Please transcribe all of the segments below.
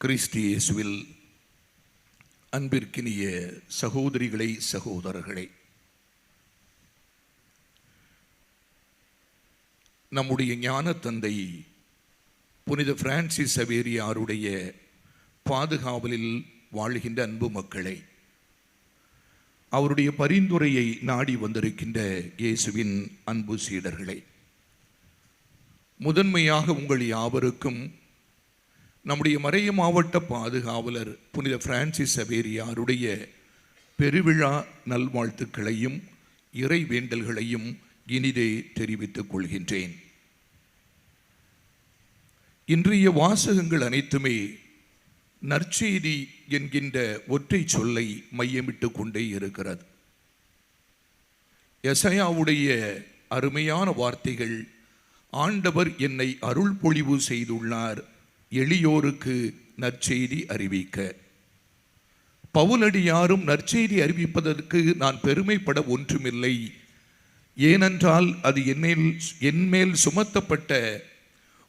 கிறிஸ்து இயேசுவில் அன்பிற்கினிய சகோதரிகளை சகோதரர்களே நம்முடைய ஞான தந்தை புனித பிரான்சிஸ் சவேரியாருடைய பாதுகாவலில் வாழ்கின்ற அன்பு மக்களை அவருடைய பரிந்துரையை நாடி வந்திருக்கின்ற இயேசுவின் அன்பு சீடர்களை முதன்மையாக உங்கள் யாவருக்கும் நம்முடைய மறைய மாவட்ட பாதுகாவலர் புனித பிரான்சிஸ் சவேரியாருடைய பெருவிழா நல்வாழ்த்துக்களையும் இறை வேண்டல்களையும் இனிதே தெரிவித்துக் கொள்கின்றேன். இன்றைய வாசகங்கள் அனைத்துமே நற்செய்தி என்கின்ற ஒற்றை சொல்லை மையமிட்டு கொண்டே இருக்கிறது. எசையாவுடைய அருமையான வார்த்தைகள் ஆண்டவர் என்னை அருள் பொழிவு செய்துள்ளார் எளியோருக்கு நற்செய்தி அறிவிக்க. பவுலடியாரும் நற்செய்தி அறிவிப்பதற்கு நான் பெருமைப்பட ஒன்றுமில்லை. ஏனென்றால் அது என்னில் என்மேல் சுமத்தப்பட்ட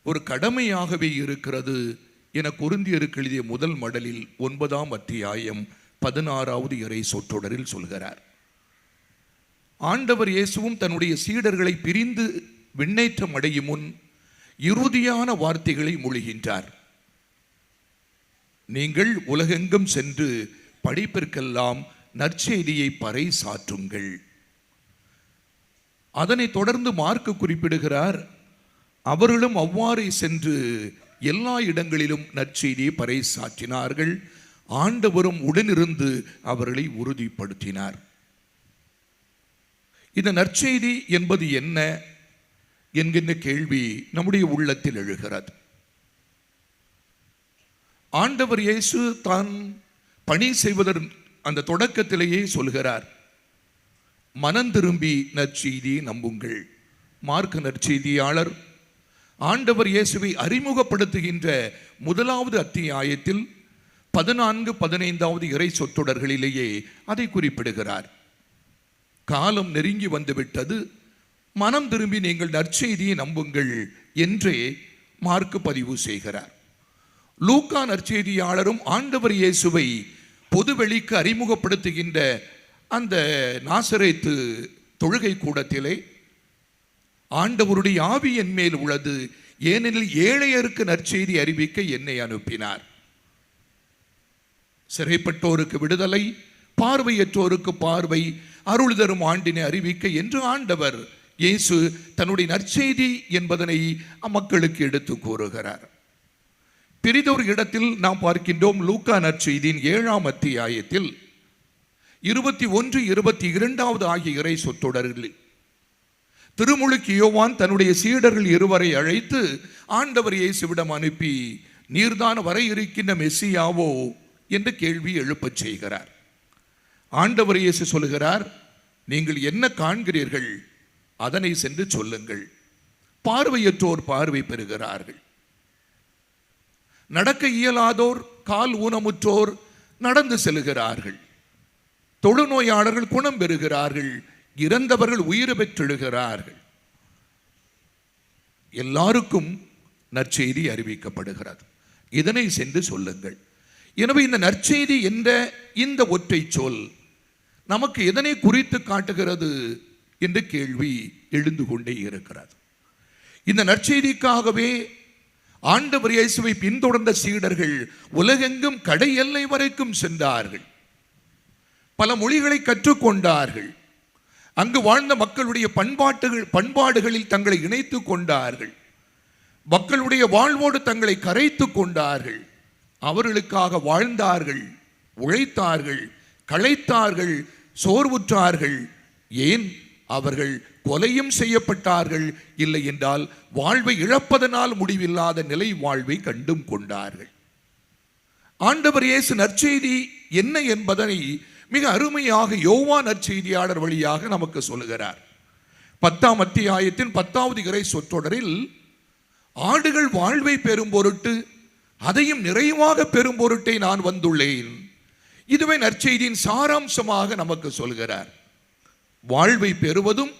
ஒரு கடமையாகவே இருக்கிறது என குருந்தியருக்கு எழுதிய முதல் மடலில் ஒன்பதாம் அத்தியாயம் பதினாறாவது இறை சொற்றொடரில் சொல்கிறார். ஆண்டவர் இயேசுவும் தன்னுடைய சீடர்களை பிரிந்து விண்ணேற்றம் அடையும் முன் இறுதியான வார்த்தைகளை மொழிகின்றார். நீங்கள் உலகெங்கும் சென்று படிப்பிற்கெல்லாம் நற்செய்தியை பறை சாற்றுங்கள் அதனை தொடர்ந்து மார்க்கு குறிப்பிடுகிறார். அவர்களும் அவ்வாறே சென்று எல்லா இடங்களிலும் நற்செய்தியை பறை சாற்றினார்கள் ஆண்டவரும் உடனிருந்து அவர்களை உறுதிப்படுத்தினார். இந்த நற்செய்தி என்பது என்ன என்கின்ற கேள்வி நம்முடைய உள்ளத்தில் எழுகிறது. ஆண்டவர் இயேசு தான் பணி செய்வதன் அந்த தொடக்கத்திலேயே சொல்கிறார் மனம் திரும்பி நற்செய்தியை நம்புங்கள். மார்க்க நற்செய்தியாளர் ஆண்டவர் இயேசுவை அறிமுகப்படுத்துகின்ற முதலாவது அத்தியாயத்தில் பதினான்கு பதினைந்தாவது இறை சொற்றொடர்களிலேயே அதை குறிப்பிடுகிறார். காலம் நெருங்கி வந்துவிட்டது மனம் திரும்பி நீங்கள் நற்செய்தியை நம்புங்கள் என்றே மார்க்கு பதிவு செய்கிறார். லூக்கா நற்செய்தியாளரும் ஆண்டவர் இயேசுவை பொதுவெளிக்கு அறிமுகப்படுத்துகின்ற அந்த நாசரேத்து தொழுகை கூடத்திலே ஆண்டவருடைய ஆவி என் மேல் உள்ளது. ஏனெனில் ஏழையருக்கு நற்செய்தி அறிவிக்க என்னை அனுப்பினார். சிறைப்பட்டோருக்கு விடுதலை பார்வையற்றோருக்கு பார்வை அருள் தரும் ஆண்டினை அறிவிக்க என்று ஆண்டவர் இயேசு தன்னுடைய நற்செய்தி என்பதனை மக்களுக்கு எடுத்து கூறுகிறார். பிரிதொரு இடத்தில் நாம் பார்க்கின்றோம் லூக்கா நற்செய்தியின் ஏழாம் அத்தியாயத்தில் இருபத்தி ஒன்று இருபத்தி இரண்டாவது ஆகிய இறை சொற்றொடரில். திருமுழுக்கு யோவான் தன்னுடைய சீடர்கள் இருவரை அழைத்து ஆண்டவர் இயேசுவிடம் அனுப்பி நீர்தான் வர இருக்கின்ற மெஸ்ஸியாவோ? என்று கேள்வி எழுப்பச் செய்கிறார். ஆண்டவர் இயேசு சொல்லுகிறார் நீங்கள் என்ன காண்கிறீர்கள்? அதனை சென்று சொல்லுங்கள். பார்வையற்றோர் பார்வை பெறுகிறார்கள். நடக்க இயலாதோர் கால் ஊனமுற்றோர் நடந்து செல்கிறார்கள். தொழுநோயாளர்கள் குணம் பெறுகிறார்கள் இறந்தவர்கள் உயிர் பெற்றெழுகிறார்கள். எல்லாருக்கும் நற்செய்தி அறிவிக்கப்படுகிறது. இதனை சென்று சொல்லுங்கள். எனவே இந்த நற்செய்தி என்ற இந்த ஒற்றை சொல் நமக்கு எதனை குறித்து காட்டுகிறது என்று கேள்வி எழுந்து கொண்டே இருக்கிறது. இந்த நற்செய்திக்காகவே ஆண்டவர் இயேசுவை பின்தொடர்ந்த சீடர்கள் உலகெங்கும் கடை எல்லை வரைக்கும் சென்றார்கள். பல மொழிகளை கற்றுக்கொண்டார்கள். அங்கு வாழ்ந்த மக்களுடைய பண்பாட்டுகள் பண்பாடுகளில் தங்களை இணைத்து கொண்டார்கள். மக்களுடைய வாழ்வோடு தங்களை கரைத்து கொண்டார்கள். அவர்களுக்காக வாழ்ந்தார்கள் உழைத்தார்கள் களைத்தார்கள் சோர்வுற்றார்கள். ஏன்? அவர்கள் கொலையும் செய்யப்பட்டார்கள். இல்லை என்றால் வாழ்வை இழப்பதனால் முடிவில்லாத நிலை வாழ்வை கண்டும் கொண்டார்கள். ஆண்டவர் இயேசு நற்செய்தி என்ன என்பதனை மிக அருமையாக யோவா நற்செய்தியாளர் வழியாக நமக்கு சொல்லுகிறார். பத்தாம் அத்தியாயத்தின் பத்தாவது இறை சொற்றொடரில் ஆடுகள் வாழ்வை பெறும் பொருட்டு அதையும் நிறைவாக பெறும் பொருட்டை நான் வந்துள்ளேன். இதுவே நற்செய்தியின் சாராம்சமாக நமக்கு சொல்கிறார் வாழ்வை பெறுவதும்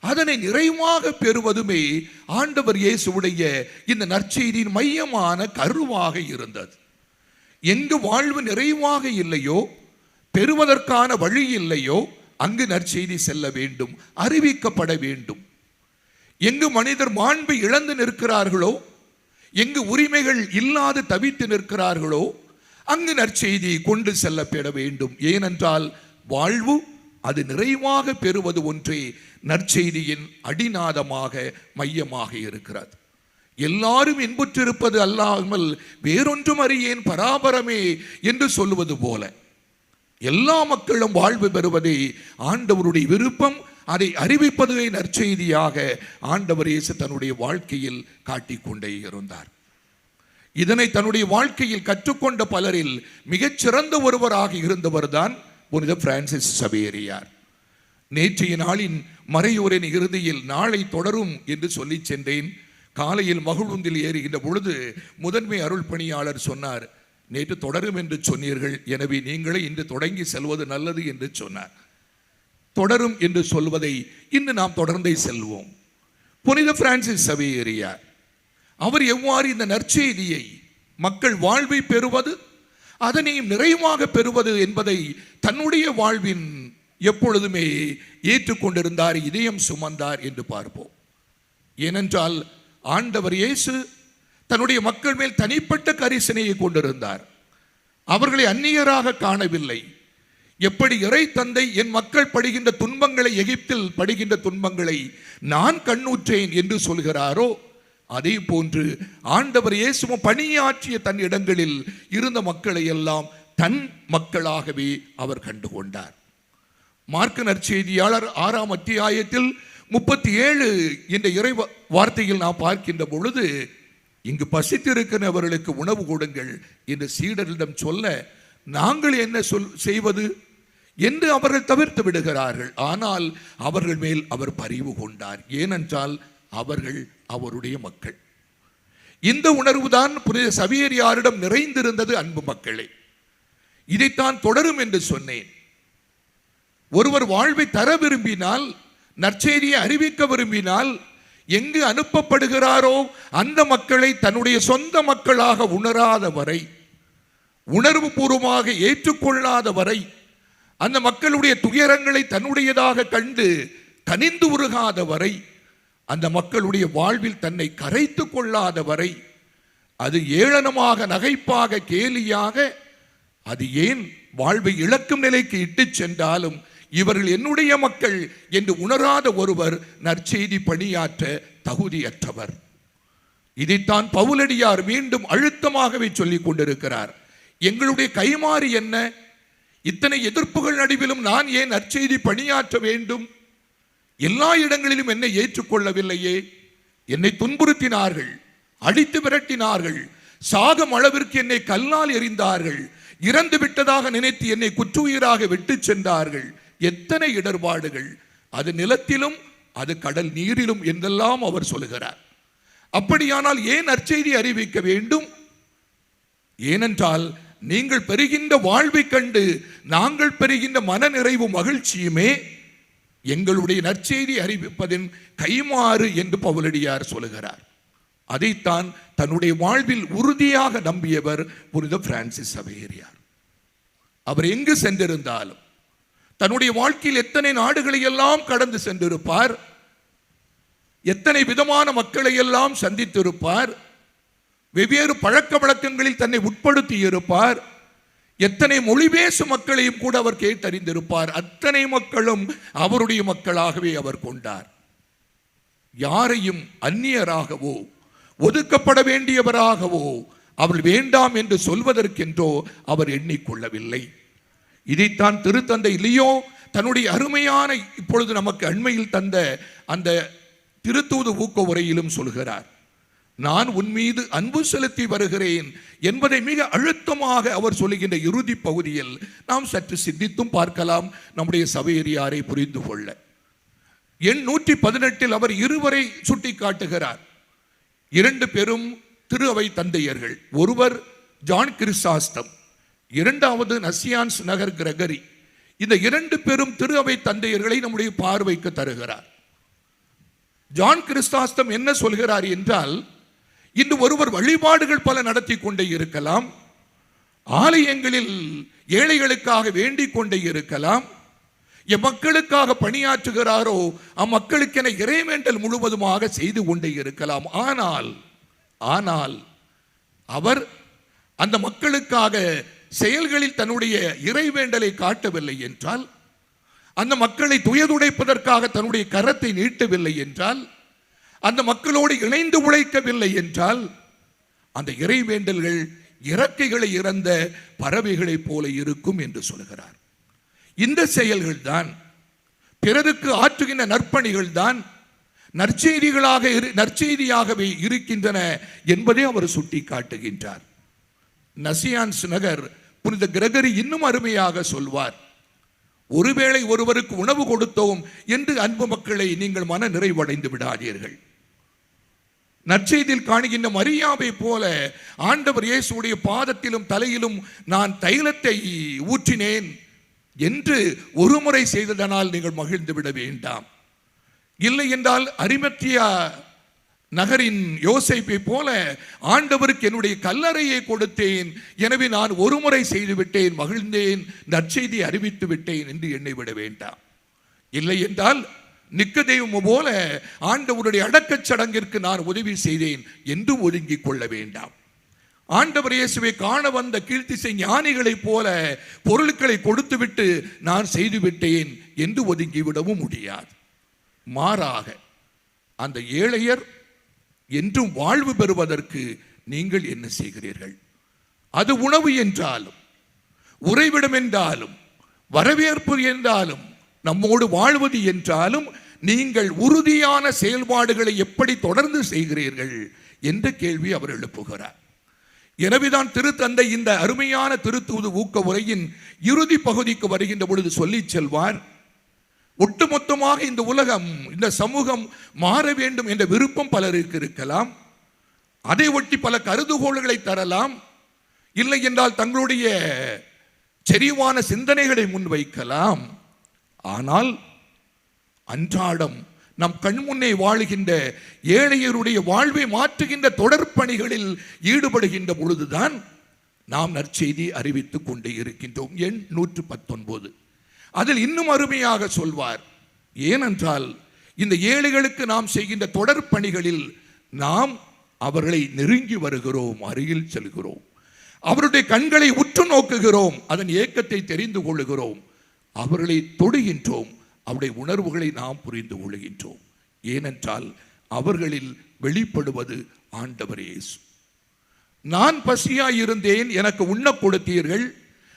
அதனை நிறைவாக பெறுவதுமே ஆண்டவர் இயேசுடைய இந்த நற்செய்தியின் மையமான கருவாக இருந்தது. எங்கு வாழ்வு நிறைவாக இல்லையோ பெறுவதற்கான வழி இல்லையோ அங்கு நற்செய்தி செல்ல வேண்டும் அறிவிக்கப்பட வேண்டும். எங்கு மனிதர் மாண்பு இழந்து நிற்கிறார்களோ எங்கு உரிமைகள் இல்லாது தவித்து நிற்கிறார்களோ அங்கு நற்செய்தி கொண்டு செல்லப்பட வேண்டும். ஏனென்றால் வாழ்வு அது நிறைவாக பெறுவது ஒன்றே நற்செய்தியின் அடிநாதமாக மையமாக இருக்கிறது. எல்லாரும் இன்புற்றிருப்பது அல்லாமல் வேறொன்றும் அறியேன் பராபரமே என்று சொல்லுவது போல. எல்லா மக்களும் வாழ்வு பெறுவதே ஆண்டவருடைய விருப்பம். அதை அறிவிப்பதுவே நற்செய்தியாக ஆண்டவர் இயேசு தன்னுடைய வாழ்க்கையில் காட்டிக்கொண்டே இருந்தார். இதனை தன்னுடைய வாழ்க்கையில் கற்றுக்கொண்ட பலரில் மிகச் சிறந்த ஒருவராக இருந்தவர்தான் புனித பிரான்சிஸ் சபேரியார். நேற்றைய நாளின் மறையோரின் இறுதியில் நாளை தொடரும் என்று சொல்லி சென்றேன். காலையில் மகிழுந்தில் ஏறுகின்ற பொழுது முதன்மை அருள் பணியாளர் சொன்னார் நேற்று தொடரும் என்று சொன்னீர்கள் எனவே நீங்களே இன்று தொடங்கி செல்வது நல்லது என்று சொன்னார். தொடரும் என்று சொல்வதை இன்று நாம் தொடர்ந்தே செல்வோம் புனித பிரான்சிஸ் சவேரியார் அவர் எவ்வாறு இந்த நற்செய்தியை மக்கள் வாழ்வை பெறுவது அதனையும் நிறைவாக பெறுவது என்பதை தன்னுடைய வாழ்வின் எப்பொழுதுமே ஏற்றுக்கொண்டிருந்தார் இதயம் சுமந்தார் என்று பார்ப்போம். ஏனென்றால் ஆண்டவர் இயேசு தன்னுடைய மக்கள் மேல் தனிப்பட்ட கரிசனையை கொண்டிருந்தார். அவர்களை அந்நியராக காணவில்லை. எப்படி இறை தந்தை என் மக்கள் படுகின்ற துன்பங்களை எகிப்தில் படுகின்ற துன்பங்களை நான் கண்ணுற்றேன் என்று சொல்கிறாரோ அதே போன்று ஆண்டவர் இயேசுவும் பணியாற்றிய தன் இடங்களில் இருந்த மக்களை எல்லாம் தன் மக்களாகவே அவர் கண்டுகொண்டார். மார்க்க நற்செய்தியாளர் ஆறாம் அத்தியாயத்தில் முப்பத்தி ஏழு என்ற இறை வார்த்தையில் நாம் பார்க்கின்ற பொழுது இங்கு பசித்திருக்கிறவர்களுக்கு உணவு கொடுங்கள் என்று சீடரிடம் சொல்ல நாங்கள் என்ன சொல் செய்வது? என்று அவர்கள் தவிர்த்து விடுகிறார்கள். ஆனால் அவர்கள் மேல் அவர் பரிவு கொண்டார். ஏனென்றால் அவர்கள் அவருடைய மக்கள். இந்த உணர்வுதான் புனித சவியரியாரிடம் நிறைந்திருந்தது அன்பு மக்களே. இதைத்தான் தொடரும் என்று சொன்னேன். ஒருவர் வாழ்வை தர விரும்பினால் நற்செய்தியை அறிவிக்க விரும்பினால் எங்கு அனுப்பப்படுகிறாரோ அந்த மக்களை தன்னுடைய சொந்த மக்களாக உணராத வரை உணர்வு பூர்வமாக ஏற்றுக்கொள்ளாத வரை அந்த மக்களுடைய துயரங்களை தன்னுடையதாக கண்டு கனிந்து உருகாத வரை அந்த மக்களுடைய வாழ்வில் தன்னை கரைத்து கொள்ளாத வரை அது ஏளனமாக நகைப்பாக கேலியாக அது ஏன் வாழ்வை இழக்கும் நிலைக்கு இட்டுச் சென்றாலும் இவர்கள் என்னுடைய மக்கள் என்று உணராத ஒருவர் நற்செய்தி பணியாற்ற தகுதியற்றவர். இதைத்தான் பவுலடியார் மீண்டும் அழுத்தமாகவே சொல்லிக் கொண்டிருக்கிறார். எங்களுடைய கைமாறு என்ன? இத்தனை எதிர்ப்புகள் நடுவிலும் நான் ஏன் நற்செய்தி பணியாற்ற வேண்டும்? எல்லா இடங்களிலும் என்னை ஏற்றுக்கொள்ளவில்லையே. என்னை துன்புறுத்தினார்கள் அடித்து விரட்டினார்கள் சாகும் அளவிற்கு என்னை கல்லால் எறிந்தார்கள் இறந்து விட்டதாக நினைத்து என்னை குற்றுயிராக விட்டு சென்றார்கள். எத்தனை இடர்பாடுகள் அது நிலத்திலும் அது கடல் நீரிலும் என்றெல்லாம் அவர் சொல்லுகிறார் அப்படியானால் ஏன் நற்செய்தி அறிவிக்க வேண்டும்? ஏனென்றால் நீங்கள் பெறுகின்ற வாழ்வை கண்டு நாங்கள் பெறுகின்ற மனநிறைவு மகிழ்ச்சியுமே எங்களுடைய நற்செய்தி அறிவிப்பதின் கைமாறு என்று பவுலடியார் சொல்லுகிறார். அதைத்தான் தன்னுடைய வாழ்வில் உறுதியாக நம்பியவர் புனித பிரான்சிஸ் சவேரியார் அவர் எங்கு சென்றிருந்தாலும் தன்னுடைய வாழ்க்கையில் எத்தனை நாடுகளை எல்லாம் கடந்து சென்றிருப்பார் எத்தனை விதமான மக்களை எல்லாம் சந்தித்திருப்பார் வெவ்வேறு பழக்க வழக்கங்களில் தன்னை உட்படுத்தி இருப்பார் எத்தனை மொழி பேசும் மக்களையும் கூட அவர் கேட்டறிந்திருப்பார். அத்தனை மக்களும் அவருடைய மக்களாகவே அவர் கொண்டார். யாரையும் அந்நியராகவோ ஒதுக்கப்பட வேண்டியவராகவோ அவர் வேண்டாம் என்று சொல்வதற்கென்றோ அவர் எண்ணிக்கொள்ளவில்லை. இதைத்தான் திருத்தந்தை லியோ தன்னுடைய அருமையான இப்பொழுது நமக்கு அண்மையில் தந்த அந்த திருத்தூது ஊக்க உரையிலும் சொல்கிறார். நான் உன் மீது அன்பு செலுத்தி வருகிறேன் என்பதை மிக அழுத்தமாக அவர் சொல்லுகின்ற இறுதி பகுதியில் நாம் சற்று சிந்தித்தும் பார்க்கலாம். நம்முடைய சபையரியாரை புரிந்து கொள்ள. எண் நூற்றி பதினெட்டில் அவர் இருவரை சுட்டி காட்டுகிறார் இரண்டு பெரும் திரு அவை தந்தையர்கள். ஒருவர் ஜான் கிறிஸ்தாஸ்தம் இரண்டாவது நசியான்ஸ் நகர் கிரகரி. இந்த இரண்டு பெரும் திரு அவை தந்தையர்களை நம்முடைய பார்வைக்கு தருகிறார். ஜான் கிறிஸ்தாஸ்தம் என்ன சொல்கிறார் என்றால் இன்று ஒருவர் வழிபாடுகள் பல நடத்தி கொண்டே இருக்கலாம். ஆலயங்களில் ஏழைகளுக்காக வேண்டிக் கொண்டே இருக்கலாம். எம்மக்களுக்காக பணியாற்றுகிறாரோ அம்மக்களுக்கென இறைவேண்டல் முழுவதுமாக செய்து கொண்டே இருக்கலாம். ஆனால் ஆனால் அவர் அந்த மக்களுக்காக செயல்களில் தன்னுடைய இறைவேண்டலை காட்டவில்லை என்றால் அந்த மக்களை துயதுடைப்பதற்காக தன்னுடைய கரத்தை நீட்டவில்லை என்றால் அந்த மக்களோடு இணைந்து உழைக்கவில்லை என்றால் அந்த இறைவேண்டல்கள் இறக்கைகளை இறந்த பறவைகளைப் போல இருக்கும் என்று சொல்கிறார். இந்த செயல்கள் தான் பிறருக்கு ஆற்றுகின்ற நற்பணிகள் தான் நற்செய்திகளாக இரு- நற்செய்தியாகவே இருக்கின்றன என்பதை அவர் சுட்டி காட்டுகின்றார் நசியான்ஸ் நகர் புனித கிரகரி இன்னும் அருமையாக சொல்வார் ஒருவேளை ஒருவருக்கு உணவு கொடுத்தோம் என்று அன்பு மக்களை நீங்கள் மன நிறைவடைந்து விடாதீர்கள். நற்செய்தியில் காணுகின்ற மரியாவை போல ஆண்டவர் இயேசுடைய பாதத்திலும் தலையிலும் நான் தைலத்தை ஊற்றினேன் என்று ஒரு முறை செய்ததனால் நீங்கள் மகிழ்ந்து விட வேண்டாம். இல்லை என்றால் அரிமத்தியா நகரின் யோசைப்பை போல ஆண்டவருக்கு என்னுடைய கல்லறையை கொடுத்தேன். எனவே நான் ஒரு முறை செய்து விட்டேன் மகிழ்ந்தேன் நற்செய்தி அறிவித்து விட்டேன் என்று எண்ணி விட வேண்டாம். இல்லை என்றால் நிக்கதெய்வம் போல ஆண்டவருடைய அடக்கச் சடங்கிற்கு நான் உதவி செய்தேன் என்று ஒதுங்கிக் கொள்ள வேண்டாம். ஆண்டவர் இயேசுவை காண வந்த கீழ்த்திசை ஞானிகளைப் போல பொருட்களை கொடுத்துவிட்டு நான் செய்துவிட்டேன் என்று ஒதுங்கிவிடவும் முடியாது. மாறாக அந்த ஏழையர் என்றும் வாழ்வு பெறுவதற்கு நீங்கள் என்ன செய்கிறீர்கள்? அது உணவு என்றாலும் உறைவிடம் என்றாலும் வரவேற்பு என்றாலும் நம்மோடு வாழ்வது என்றாலும் நீங்கள் உறுதியான செயல்பாடுகளை எப்படி தொடர்ந்து செய்கிறீர்கள் என்ற கேள்வி அவர் எழுப்புகிறார். எனவேதான் திருத்தந்தை இந்த அருமையான திருத்தூது ஊக்க உரையின் இறுதி பகுதிக்கு வருகின்ற பொழுது சொல்லிச் செல்வார் ஒட்டுமொத்தமாக இந்த உலகம் இந்த சமூகம் மாற வேண்டும் என்ற விருப்பம் பலருக்கு இருக்கலாம். அதை ஒட்டி பல கருதுகோள்களை தரலாம். இல்லை என்றால் தங்களுடைய செறிவான சிந்தனைகளை முன்வைக்கலாம். ஆனால் அன்றாடம் நம் கண்முன்னே வாழுகின்ற ஏழையருடைய வாழ்வை மாற்றுகின்ற தொடர்பணிகளில் ஈடுபடுகின்ற பொழுதுதான் நாம் நற்செய்தி அறிவித்துக் கொண்டே இருக்கின்றோம். எண் நூற்று பத்தொன்பது. அதில் இன்னும் அருமையாக சொல்வார் ஏனென்றால் இந்த ஏழைகளுக்கு நாம் செய்கின்ற தொடர்பணிகளில் நாம் அவர்களை நெருங்கி வருகிறோம் அருகில் செல்கிறோம். அவருடைய கண்களை உற்று நோக்குகிறோம் அதன் ஏக்கத்தை தெரிந்து கொள்கிறோம் அவர்களை தொடுகின்றோம். அவருடைய உணர்வுகளை நாம் புரிந்து கொள்கின்றோம். ஏனென்றால் அவர்களில் வெளிப்படுவது ஆண்டவர் இயேசு. நான் பசியாயிருந்தேன் எனக்கு உண்ண கொடுத்தீர்கள்.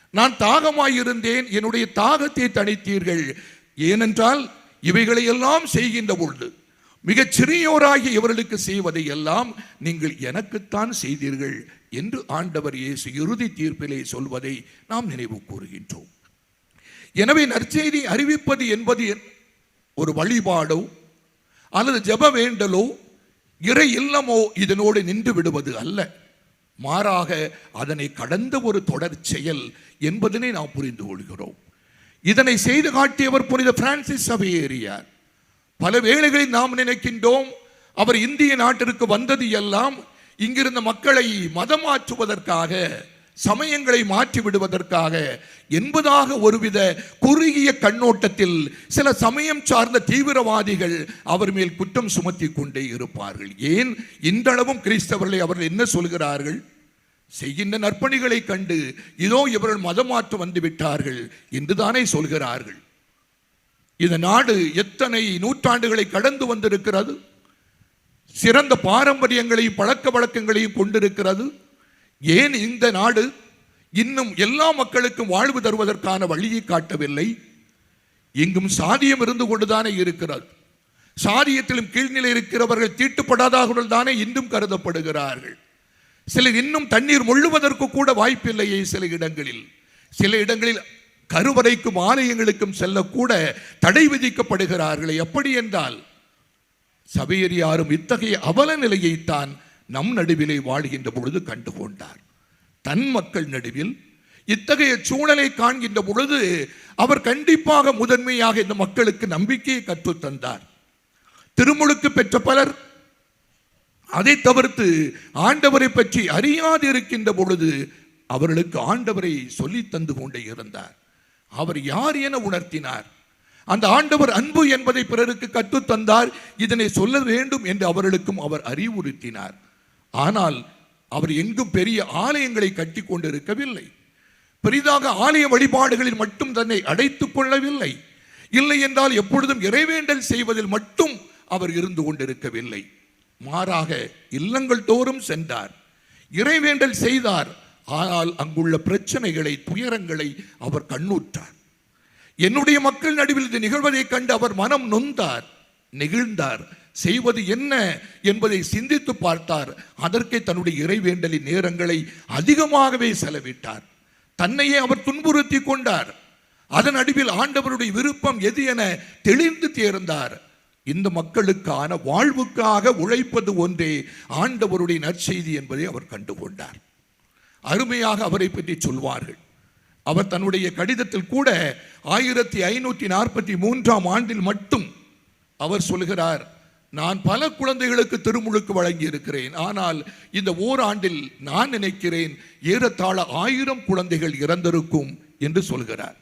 நான் தாகமாயிருந்தேன் என்னுடைய தாகத்தை தணித்தீர்கள். ஏனென்றால் இவைகளை எல்லாம் செய்கின்ற பொழுது மிகச் சிறியோராகி இவர்களுக்கு செய்வதை எல்லாம் நீங்கள் எனக்குத்தான் செய்தீர்கள் என்று ஆண்டவர் இயேசு இறுதி தீர்ப்பிலே சொல்வதை நாம் நினைவு கூறுகின்றோம். எனவே நற்செய்தி அறிவிப்பது என்பது ஒரு வழிபாடோ அல்லது ஜப வேண்டலோ இறை இல்லமோ இதனோடு நின்று விடுவது அல்ல. மாறாக அதனை கடந்த ஒரு தொடர் செயல் என்பதனை நாம் புரிந்து கொள்கிறோம். இதனை செய்து காட்டியவர் புனித பிரான்சிஸ் சபையேறியார் பல வேளைகளில் நாம் நினைக்கின்றோம் அவர் இந்திய நாட்டிற்கு வந்தது எல்லாம் இங்கிருந்த மக்களை மதமாற்றுவதற்காக சமயங்களை மாற்றி விடுவதற்காக என்பதாக ஒருவித குறுகிய கண்ணோட்டத்தில் சில சமயம் சார்ந்த தீவிரவாதிகள் அவர் மேல் குற்றம் சுமத்தி கொண்டே இருப்பார்கள். ஏன்? இன்றளவும் கிறிஸ்தவர்களை அவர்கள் என்ன சொல்கிறார்கள்? செய்கின்ற நற்பணிகளை கண்டு இதோ இவர்கள் மதமாற்று வந்து விட்டார்கள் என்றுதானே சொல்கிறார்கள். இந்த நாடு எத்தனை நூற்றாண்டுகளை கடந்து வந்திருக்கிறது? சிறந்த பாரம்பரியங்களையும் பழக்க வழக்கங்களையும் கொண்டிருக்கிறது. ஏன் இந்த நாடு இன்னும் எல்லா மக்களுக்கும் வாழ்வு தருவதற்கான வழியை காட்டவில்லை? எங்கும் சாதியம் இருந்து கொண்டுதானே இருக்கிறது சாதியத்திலும் கீழ்நிலை இருக்கிறவர்கள் தீட்டுப்படாதவர்கள் தானே இன்னும் கருதப்படுகிறார்கள். சிலர் இன்னும் தண்ணீர் முழுவதற்கு கூட வாய்ப்பில்லையே சில இடங்களில்? சில இடங்களில் கருவறைக்கும் ஆலயங்களுக்கும் செல்லக்கூட தடை விதிக்கப்படுகிறார்களே எப்படி என்றால் சபையர் யாரும் இத்தகைய அவல நிலையைத்தான் நம் நடுவிலே வாழ்கின்ற பொழுது கண்டுகொண்டார். தன் மக்கள் நடுவில் இத்தகைய சூழலை காண்கின்ற பொழுது அவர் கண்டிப்பாக முதன்மையாக இந்த மக்களுக்கு நம்பிக்கையை கற்றுத் தந்தார். திருமுழுக்கு பெற்ற பலர் அதை தவிர்த்து ஆண்டவரை பற்றி அறியாது இருக்கின்ற பொழுது அவர்களுக்கு ஆண்டவரை சொல்லித் தந்து கொண்டே இருந்தார். அவர் யார் என உணர்த்தினார். அந்த ஆண்டவர் அன்பு என்பதை பிறருக்கு கற்றுத் தந்தார். இதனை சொல்ல வேண்டும் என்று அவர்களுக்கும் அவர் அறிவுறுத்தினார். ஆனால் அவர் எங்கும் பெரிய ஆலயங்களை கட்டி கொண்டிருக்கவில்லை பெரிதாக ஆலய வழிபாடுகளில் மட்டும் தன்னை அடைத்துக் கொள்ளவில்லை. இல்லை என்றால் எப்பொழுதும் இறைவேண்டல் செய்வதில் மட்டும் அவர் இருந்து கொண்டிருக்கவில்லை. மாறாக இல்லங்கள் தோறும் சென்றார். இறைவேண்டல் செய்தார். ஆனால் அங்குள்ள பிரச்சனைகளை துயரங்களை அவர் கண்ணுற்றார். என்னுடைய மக்கள் நடுவில் இது நிகழ்வதைக் கண்டு அவர் மனம் நொந்தார். நெகிழ்ந்தார். செய்வது என்ன என்பதை சிந்தித்து பார்த்தார். அதற்கே தன்னுடைய இறைவேண்டலின் நேரங்களை அதிகமாகவே செலவிட்டார். தன்னையே அவர் துன்புறுத்தி கொண்டார். அதன் அடிவில் ஆண்டவருடைய விருப்பம் எது என தெளிந்து தேர்ந்தார். இந்த மக்களுக்கான வாழ்வுக்காக உழைப்பது ஒன்றே ஆண்டவருடைய நற்செய்தி என்பதை அவர் கண்டுகொண்டார். அருமையாக அவரை பற்றி சொல்வார்கள். அவர் தன்னுடைய கடிதத்தில் கூட ஆயிரத்தி ஐநூற்றி நாற்பத்தி மூன்றாம் ஆண்டில் மட்டும் அவர் சொல்கிறார் நான் பல குழந்தைகளுக்கு திருமுழுக்கு வழங்கி இருக்கிறேன் ஆனால் இந்த ஓராண்டில் நான் நினைக்கிறேன் ஏறத்தாழ ஆயிரம் குழந்தைகள் இறந்திருக்கும் என்று சொல்கிறார்.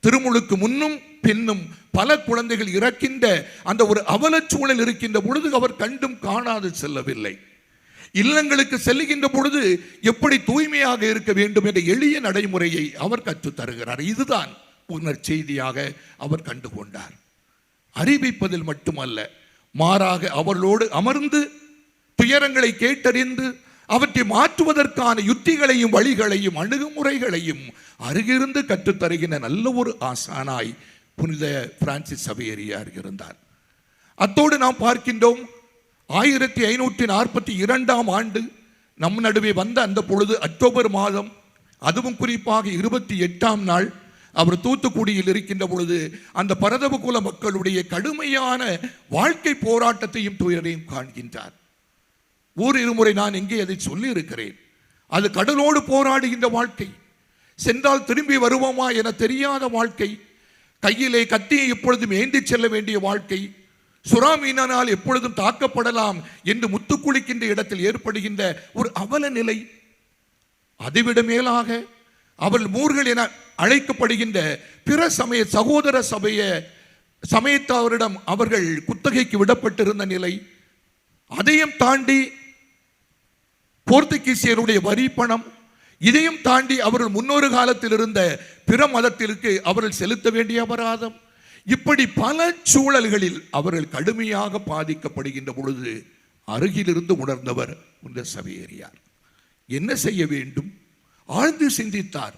திருமுழுக்கு முன்னும் பின்னும் பல குழந்தைகள் இறக்கின்ற அந்த ஒரு அவலச்சூழல் இருக்கின்ற பொழுது அவர் கண்டும் காணாது செல்லவில்லை. இல்லங்களுக்கு செல்லுகின்ற பொழுது எப்படி தூய்மையாக இருக்க வேண்டும் என்ற எளிய நடைமுறையை அவர் கற்றுத் தருகிறார். இதுதான் உணர் செய்தியாக அவர் கண்டுகொண்டார். அறிவிப்பதில் மட்டுமல்ல மாறாக அவர்களோடு அமர்ந்து துயரங்களை கேட்டறிந்து அவற்றை மாற்றுவதற்கான யுத்திகளையும் வழிகளையும் அணுகுமுறைகளையும் அருகிருந்து கற்றுத் தருகின்ற நல்ல ஒரு ஆசானாய் புனித பிரான்சிஸ் சபையரியார் இருந்தார். அத்தோடு நாம் பார்க்கின்றோம் ஆயிரத்தி ஐநூற்றி நாற்பத்தி இரண்டாம் ஆண்டு நம் நடுவே வந்த அந்த பொழுது அக்டோபர் மாதம் அதுவும் குறிப்பாக இருபத்தி எட்டாம் நாள் அவர் தூத்துக்குடியில் இருக்கின்ற பொழுது அந்த பரதவ குல மக்களுடைய கடுமையான வாழ்க்கை போராட்டத்தையும் துயரையும் காண்கின்றார். ஊர் இருமுறை நான் எங்கே அதை சொல்லி இருக்கிறேன் அது கடலோடு போராடுகின்ற வாழ்க்கை. சென்றால் திரும்பி வருவோமா என தெரியாத வாழ்க்கை. கையிலே கத்தியை எப்பொழுதும் ஏந்தி செல்ல வேண்டிய வாழ்க்கை. சுறாமீனால் எப்பொழுதும் தாக்கப்படலாம் என்று முத்துக்குளிக்கின்ற இடத்தில் ஏற்படுகின்ற ஒரு அவல நிலை. அதைவிட மேலாக அவள் மூர்கள் என அழைக்கப்படுகின்ற பிற சமய சகோதர சபைய சமயத்தவரிடம் அவர்கள் குத்தகைக்கு விடப்பட்டிருந்த நிலை அதையும் தாண்டி போர்த்துகீசியருடைய வரி பணம் இதையும் தாண்டி அவர்கள் முன்னொரு காலத்தில் இருந்த பிற மதத்திற்கு அவர்கள் செலுத்த வேண்டிய அபராதம். இப்படி பல சூழல்களில் அவர்கள் கடுமையாக பாதிக்கப்படுகின்ற பொழுது அருகிலிருந்து உணர்ந்தவர் இந்த சபையேறியார். என்ன செய்ய வேண்டும்? ஆழ்ந்து சிந்தித்தார்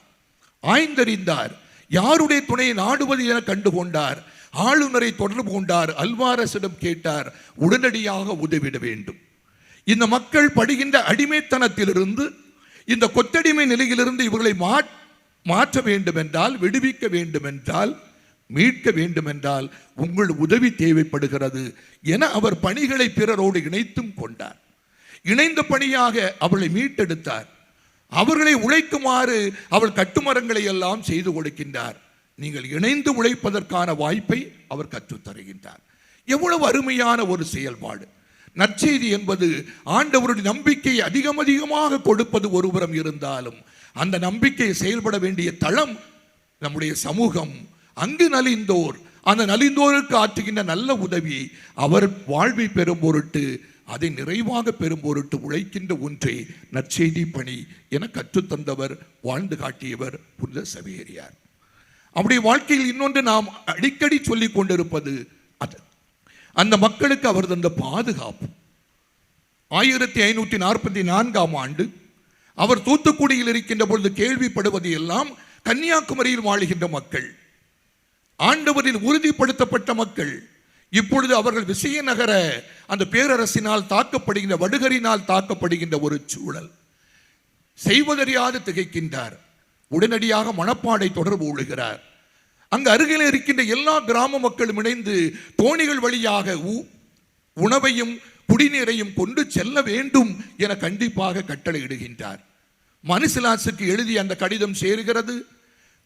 ஆய்ந்தறிந்தார் யாருடைய துணையை நாடுவது என கண்டுகொண்டார் ஆளுநரை தொடர்பு கொண்டார் அல்வாரசிடம் கேட்டார் உடனடியாக உதவிட வேண்டும். இந்த மக்கள் படுகின்ற அடிமைத்தனத்திலிருந்து இந்த கொத்தடிமை நிலையிலிருந்து இவர்களை மா- மாற்ற வேண்டும் என்றால் விடுவிக்க வேண்டும் என்றால் மீட்க வேண்டும் என்றால் உங்கள் உதவி தேவைப்படுகிறது என அவர் பணிகளை பிறரோடு இணைத்தும் கொண்டார். இணைந்த பணியாக அவளை மீட்டெடுத்தார். அவர்களை உழைக்குமாறு அவள் கட்டுமரங்களை எல்லாம் செய்து கொடுக்கின்றார். நீங்கள் இணைந்து உழைப்பதற்கான வாய்ப்பை அவர் கற்றுத் தருகின்றார். எவ்வளவு அருமையான ஒரு செயல்பாடு. நற்செய்தி என்பது ஆண்டவருடைய நம்பிக்கையை அதிகம் அதிகமாக கொடுப்பது ஒருபுறம் இருந்தாலும் அந்த நம்பிக்கை செயல்பட வேண்டிய தளம் நம்முடைய சமூகம். அங்கு நலிந்தோர் அந்த நலிந்தோருக்கு ஆற்றுகின்ற நல்ல உதவி அவர் வாழ்வை பெறும் பொருட்டு அதை நிறைவாக பெறும் பொருட்டு உழைக்கின்ற ஒன்றே நற்செய்தி பணி என கற்றுத்தந்தவர் வாழ்ந்து காட்டியவர் புனித சவேரியார் அவருடைய வாழ்க்கையில் இன்னொன்று நாம் அடிக்கடி சொல்லிக் கொண்டிருப்பது அது. அந்த மக்களுக்கு அவர் தந்த பாதுகாப்பு. ஆயிரத்தி ஐநூற்றி நாற்பத்தி நான்காம் ஆண்டு அவர் தூத்துக்குடியில் இருக்கின்ற பொழுது கேள்விப்படுவது எல்லாம் கன்னியாகுமரியில் வாழுகின்ற மக்கள் ஆண்டவரில் உறுதிப்படுத்தப்பட்ட மக்கள் இப்பொழுது அவர்கள் விசயநகர அந்த பேரரசினால் தாக்கப்படுகின்ற வடுகரினால் தாக்கப்படுகின்ற ஒரு சூழல். செய்வதறியாது திகைக்கின்றார். உடனடியாக மணப்பாடை தொடர்பு கொள்கிறார். அங்கு அருகில் இருக்கின்ற எல்லா கிராம மக்களும் இணைந்து தோணிகள் வழியாக உ- உணவையும் குடிநீரையும் கொண்டு செல்ல வேண்டும் என கண்டிப்பாக கட்டளையிடுகின்றார். மனுசிலாசுக்கு எழுதி அந்த கடிதம் சேருகிறது.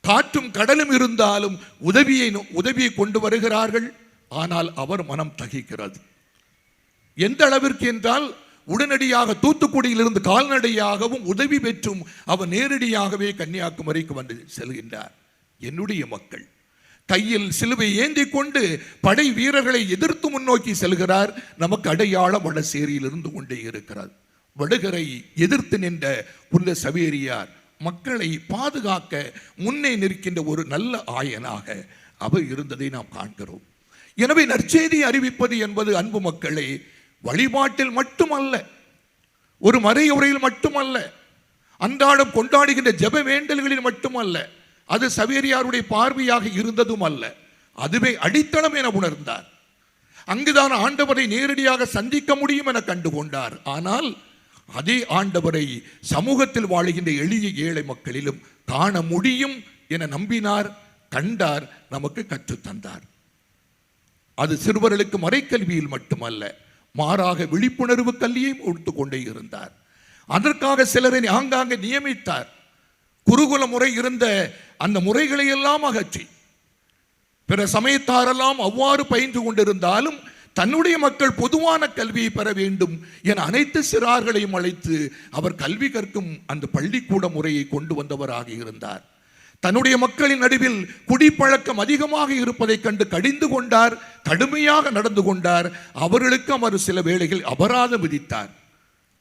காற்றும் கடலும் இருந்தாலும் உதவியை நோ- உதவியை கொண்டு வருகிறார்கள். ஆனால் அவர் மனம் தகிக்கிறது. எந்த அளவிற்கு என்றால் உடனடியாக தூத்துக்குடியிலிருந்து கால்நடையாகவும் உதவி பெற்றும் அவர் நேரடியாகவே கன்னியாகுமரிக்கு வந்து செல்கின்றார். என்னுடைய மக்கள் கையில் சிலுவை ஏந்தி கொண்டு படை வீரர்களை எதிர்த்து முன்னோக்கி செல்கிறார். நமக்கு அடையாளம் வடசேரியில் இருந்து கொண்டே இருக்கிறார் வடுகரை எதிர்த்து நின்ற புல்ல சவேரியார் மக்களை பாதுகாக்க முன்னே நிற்கின்ற ஒரு நல்ல ஆயனாக அவர் இருந்ததை நாம் காண்கிறோம். எனவே நற்செய்தி அறிவிப்பது என்பது அன்பு மக்களை வழிபாட்டில் மட்டுமல்ல ஒரு மறையுறையில் மட்டுமல்ல அன்றாடம் கொண்டாடுகின்ற ஜெப வேண்டல்களில் மட்டுமல்ல அது சவேரியாருடைய பார்வையாக இருந்ததும் அல்ல அதுவே அடித்தளம் என உணர்ந்தார். அங்குதான் ஆண்டவரை நேரடியாக சந்திக்க முடியும் என கண்டுகொண்டார். ஆனால் அதே ஆண்டவரை சமூகத்தில் வாழுகின்ற எளிய ஏழை மக்களிலும் காண முடியும் என நம்பினார் கண்டார் நமக்கு கற்றுத்தந்தார். அது சிறுவர்களுக்கு மறைக்கல்வியில் மட்டுமல்ல மாறாக விழிப்புணர்வு கல்வியையும் கொடுத்து கொண்டே இருந்தார். அதற்காக சிலரை ஆங்காங்கே நியமித்தார். குருகுல முறை இருந்த அந்த முறைகளை எல்லாம் அகற்றி பிற சமயத்தாரெல்லாம் அவ்வாறு பயின்று கொண்டிருந்தாலும் தன்னுடைய மக்கள் பொதுவான கல்வியை பெற வேண்டும் என அனைத்து சிறார்களையும் அழைத்து அவர் கல்வி கற்கும் அந்த பள்ளிக்கூட முறையை கொண்டு வந்தவராக இருந்தார். தன்னுடைய மக்களின் நடுவில் குடிப்பழக்கம் அதிகமாக இருப்பதைக் கண்டு கடிந்து கொண்டார் கடுமையாக நடந்து கொண்டார். அவர்களுக்கு அவர் சில வேளைகள் அபராதம் விதித்தார்.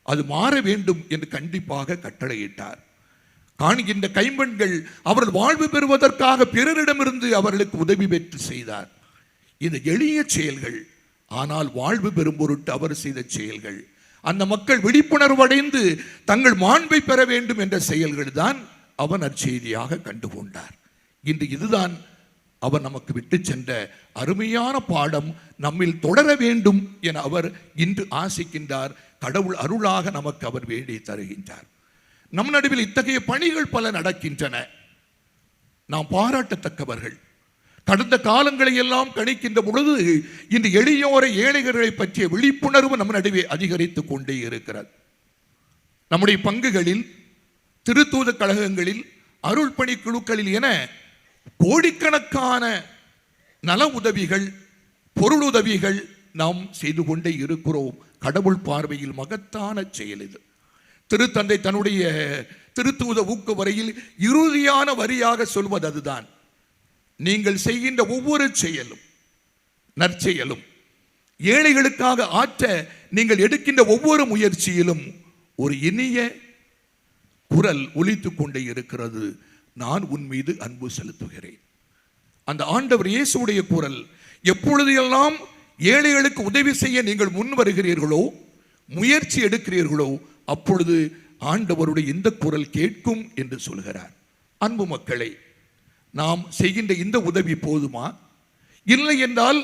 அது மாற வேண்டும் என்று கண்டிப்பாக கட்டளையிட்டார். காண்கின்ற கைம்பெண்கள் அவர்கள் வாழ்வு பெறுவதற்காக பிறரிடமிருந்து அவர்களுக்கு உதவி பெற்று செய்தார். இந்த எளிய செயல்கள் ஆனால் வாழ்வு பெறும் பொருட்டு அவர் செய்த செயல்கள். அந்த மக்கள் விழிப்புணர்வடைந்து தங்கள் மாண்பை பெற வேண்டும் என்ற செயல்கள் தான் அவன் அச்செய்தியாக கண்டுகொண்டார். இன்று இதுதான் அவர் நமக்கு விட்டு சென்ற அருமையான பாடம் நம்மில் தொடர வேண்டும் என அவர் இன்று ஆசிக்கின்றார். கடவுள் அருளாக நமக்கு அவர் வேண்டி தருகின்றார். நம் நடுவில் இத்தகைய பணிகள் பல நடக்கின்றன. நாம் பாராட்டத்தக்கவர்கள். கடந்த காலங்களை எல்லாம் கணிக்கின்ற பொழுது இந்த எளியோர ஏழைகளை பற்றிய விழிப்புணர்வு நம் நடுவே அதிகரித்துக் கொண்டே இருக்கிறது. நம்முடைய பங்குகளில் திருத்தூதக் கழகங்களில் அருள் பணி குழுக்களில் என கோடிக்கணக்கான நல உதவிகள் பொருளுதவிகள் நாம் செய்து கொண்டே இருக்கிறோம். கடவுள் பார்வையில் மகத்தான செயல் இது. திருத்தந்தை தன்னுடைய திருத்தூத ஊக்கு வரையில் இறுதியான வரியாக சொல்வது அதுதான். நீங்கள் செய்கின்ற ஒவ்வொரு செயலும் நற்செயலும் ஏழைகளுக்காக ஆற்ற நீங்கள் எடுக்கின்ற ஒவ்வொரு முயற்சியிலும் ஒரு இனிய குரல் ஒலித்துக் கொண்டே இருக்கிறது. நான் உன் மீது அன்பு செலுத்துகிறேன். அந்த ஆண்டவர் இயேசுடைய குரல் எப்பொழுது எல்லாம் ஏழைகளுக்கு உதவி செய்ய நீங்கள் முன் வருகிறீர்களோ முயற்சி எடுக்கிறீர்களோ அப்பொழுது ஆண்டவருடைய இந்த குரல் கேட்கும் என்று சொல்கிறார். அன்பு மக்களை நாம் செய்கின்ற இந்த உதவி போதுமா? இல்லை என்றால்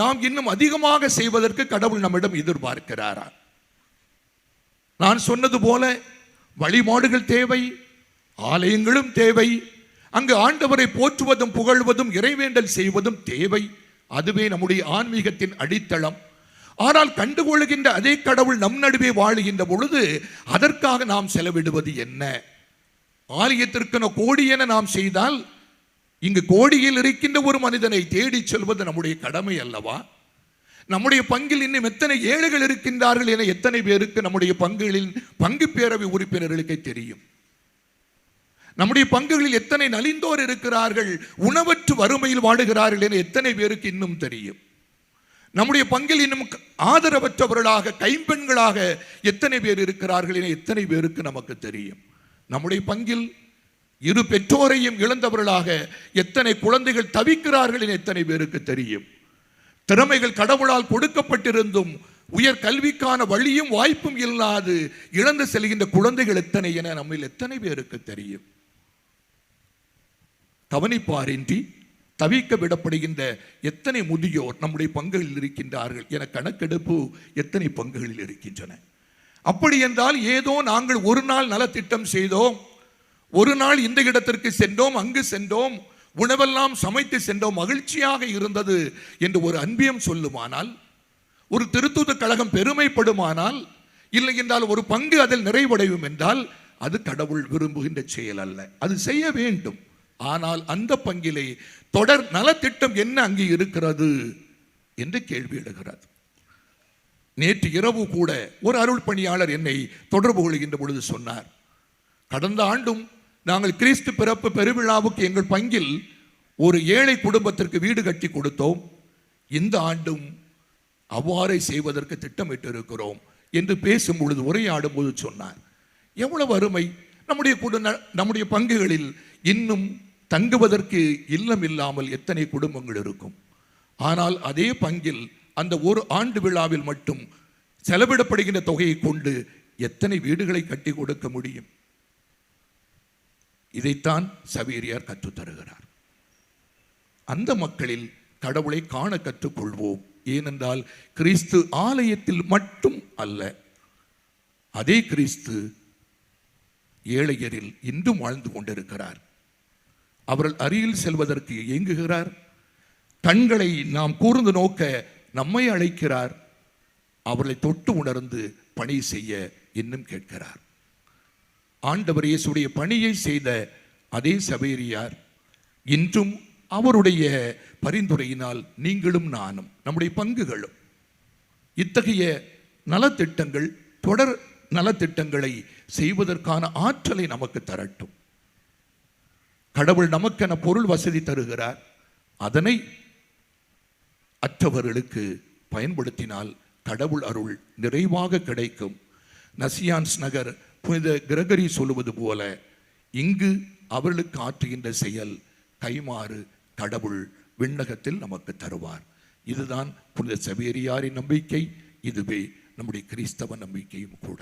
நாம் இன்னும் அதிகமாக செய்வதற்கு கடவுள் நம்மிடம் எதிர்பார்க்கிறாரா? நான் சொன்னது போல வழிபாடுகள் தேவை ஆலயங்களும் தேவை. அங்கு ஆண்டவரை போற்றுவதும் புகழ்வதும் இறைவேண்டல் செய்வதும் தேவை. அதுவே நம்முடைய ஆன்மீகத்தின் அடித்தளம். ஆனால் கண்டுகொள்கின்ற அதே கடவுள் நம் நடுவே வாழுகின்ற பொழுது அதற்காக நாம் செலவிடுவது என்ன? ஆலயத்திற்கென கோடி என நாம் செய்தால் இங்கு கோடியில் இருக்கின்ற ஒரு மனிதனை தேடிச் செல்வது நம்முடைய கடமை அல்லவா? நம்முடைய பங்கில் இன்னும் எத்தனை ஏழைகள் இருக்கின்றார்கள் என எத்தனை பேருக்கு நம்முடைய பங்குகளின் பங்கு பேரவை உறுப்பினர்களுக்கு தெரியும். நம்முடைய பங்குகளில் எத்தனை நலிந்தோர் இருக்கிறார்கள் உணவற்று வறுமையில் வாடுகிறார்கள் என எத்தனை பேருக்கு இன்னும் தெரியும். நம்முடைய பங்கில் இன்னும் ஆதரவற்றவர்களாக கைம்பெண்களாக எத்தனை பேர் இருக்கிறார்கள் என எத்தனை பேருக்கு நமக்கு தெரியும். நம்முடைய பங்கில் இரு பெற்றோரையும் இழந்தவர்களாக எத்தனை குழந்தைகள் தவிக்கிறார்கள் என எத்தனை பேருக்கு தெரியும். திறமைகள் கடவுளால் கொடுக்கப்பட்டிருந்தும் உயர் கல்விக்கான வழியும் வாய்ப்பும் இல்லாது இழந்து செல்கின்ற குழந்தைகள் எத்தனை என நம்மில் எத்தனை பேருக்கு தெரியும். கவனிப்பாரின்றி தவிக்க விடப்படுகின்ற எத்தனை முதியோர் நம்முடைய பங்குகளில் இருக்கின்றார்கள் என கணக்கெடுப்பு எத்தனை பங்குகளில் இருக்கின்றன. அப்படி என்றால் ஏதோ நாங்கள் ஒரு நாள் நலத்திட்டம் செய்தோம் ஒரு நாள் இந்த இடத்திற்கு சென்றோம் அங்கு சென்றோம் உணவெல்லாம் சமைத்து சென்றோம் மகிழ்ச்சியாக இருந்தது என்று ஒரு அன்பியம் சொல்லுமானால் ஒரு திருத்தூத கழகம் பெருமைப்படுமானால் இல்லை என்றால் ஒரு பங்கு அதில் நிறைவடையும் என்றால் அது கடவுள் விரும்புகின்ற செயல் அல்ல. அது செய்ய வேண்டும். ஆனால் அந்த பங்கிலே தொடர் நலத்திட்டம் என்ன அங்கே இருக்கிறது என்று கேள்வி எழுகிறது. நேற்று இரவு கூட ஒரு அருள் பணியாளர் என்னை தொடர்பு கொள்கின்ற பொழுது சொன்னார் கடந்த ஆண்டும் நாங்கள் கிறிஸ்து பிறப்பு பெருவிழாவுக்கு எங்கள் பங்கில் ஒரு ஏழை குடும்பத்திற்கு வீடு கட்டி கொடுத்தோம். இந்த ஆண்டும் அவ்வாறே செய்வதற்கு திட்டமிட்டு இருக்கிறோம் என்று பேசும் பொழுது உரையாடும் போது சொன்னார். எவ்வளவு அருமை. நம்முடைய குடு நம்முடைய பங்குகளில் இன்னும் தங்குவதற்கு இல்லம் இல்லாமல் எத்தனை குடும்பங்கள் இருக்கும். ஆனால் அதே பங்கில் அந்த ஒரு ஆண்டு விழாவில் மட்டும் செலவிடப்படுகின்ற தொகையை கொண்டு எத்தனை வீடுகளை கட்டி கொடுக்க முடியும்? இதைத்தான் சவேரியார் கற்றுத்தருகிறார் அந்த மக்களில் கடவுளை காண கற்றுக்கொள்வோம். ஏனென்றால் கிறிஸ்து ஆலயத்தில் மட்டும் அல்ல அதே கிறிஸ்து ஏழையரில் இன்றும் வாழ்ந்து கொண்டிருக்கிறார். அவர்கள் அருகில் செல்வதற்கு இயங்குகிறார். கண்களை நாம் கூர்ந்து நோக்க நம்மை அழைக்கிறார். அவர்களை தொட்டு உணர்ந்து பணி செய்ய இன்னும் கேட்கிறார். ஆண்டவர் இயேசுடைய பணியை செய்த அதே சபேரியார் இன்றும் அவருடைய பரிந்துரையினால் நீங்களும் நானும் நம்முடைய பங்குகளும். இத்தகைய நலத்திட்டங்கள் தொடர் நலத்திட்டங்களை செய்வதற்கான ஆற்றலை நமக்கு தரட்டும். கடவுள் நமக்கென பொருள் வசதி தருகிறார். அதனை அற்றவர்களுக்கு பயன்படுத்தினால் கடவுள் அருள் நிறைவாக கிடைக்கும். நசியான்ஸ் நகர் புனித கிரகரி சொல்லுவது போல இங்கு அவர்களுக்கு ஆற்றுகின்ற செயல் கைமாறு கடவுள் விண்ணகத்தில் நமக்கு தருவார். இதுதான் புனித சவேரியாரின் நம்பிக்கை இதுவே நம்முடைய கிறிஸ்தவ நம்பிக்கையும் கூட.